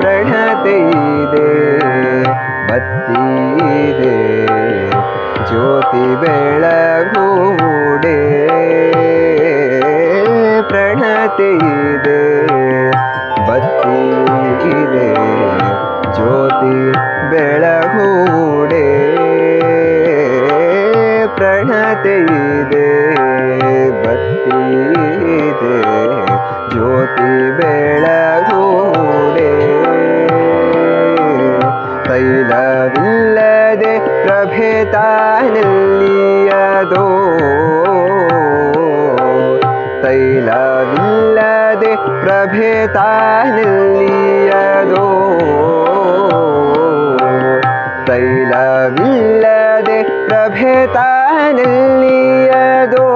ಪ್ರಣತೆ ಇದೆ ಬತ್ತಿ ಜ್ಯೋತಿ ಬೆಳಗೂಡೆ ಪ್ರಣತೆ ಇದೆ ಬತ್ತಿ ಜ್ಯೋತಿ ಬೆಳಗೂಡೆ ಪ್ರಣತೆ ಇದೆ ತಾನಲ್ಲಿಯದೋ ತೈಲವಿಲ್ಲದೆ ಪ್ರಭೆ ತಾನಲ್ಲಿಯದೋ ತೈಲವಿಲ್ಲದೆ ಪ್ರಭೆ ತಾನಲ್ಲಿಯದೋ.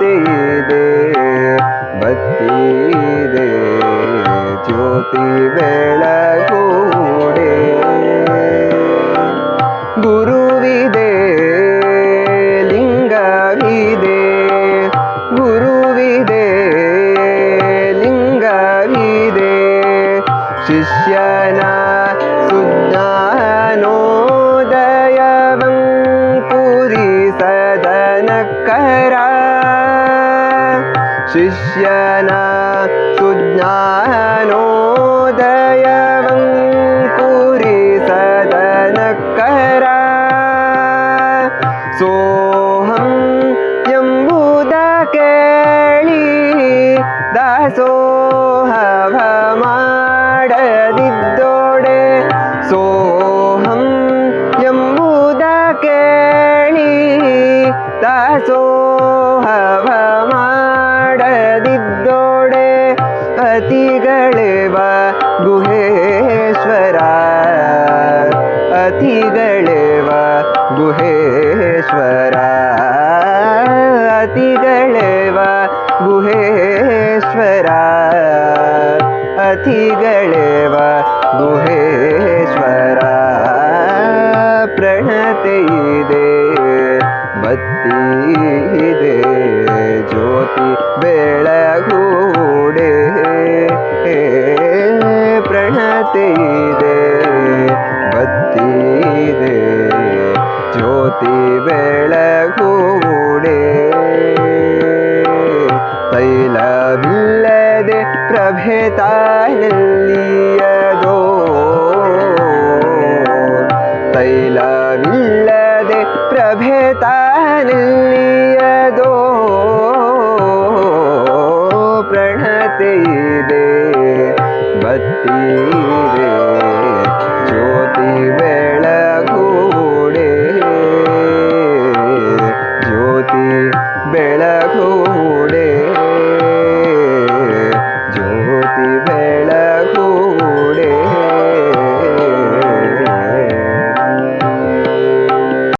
ஜோதி தே பக்தி தே ஜோதி வெளகூடே குருவிதே லிங்கவிதே குருவிதே லிங்கவிதே சிஷ்ய ಶಿಷ್ಯನ ಸುಜ್ಞಾನೋದಯವಂಕುರಿಸದನಕ್ಕರ ಸೋಹಂ ಎಂಬುದ ಕೇಳಿ ದಾಸೋಹವ ಮಾಡದಿದ್ದೋಡೆ ಸೋಹಂ ಎಂಬುದ ಕೇಳಿ ದಾಸೋಹವ ಅತಿಗಳೆವ ಗುಹೇಶ್ವರ ಪ್ರಣತೆ ಇದೆ ಬತ್ತಿ ಇದೆ ಜ್ಯೋತಿ ಬೆಳಗೂಡೆ ಪ್ರಣತೆ ಇದೆ ಬತ್ತಿ ಇದೆ ಜ್ಯೋತಿ ಬೆಳಗೂಡೆ ತೈಲವಿಲ್ಲದೆ ಪ್ರಭೆ ತಾಯಲ್ಲಿಯದೋ ತೈಲವಿಲ್ಲದೆ ಪ್ರಭೆ ತಾನಲ್ಲಿಯದೋ ಪ್ರಣತೆ ಇದೆ ಬತ್ತಿ ಇದೆ ಜ್ಯೋತಿ ಬೆಳಗೂಡೆ ಜ್ಯೋತಿ ಬೆಳಗು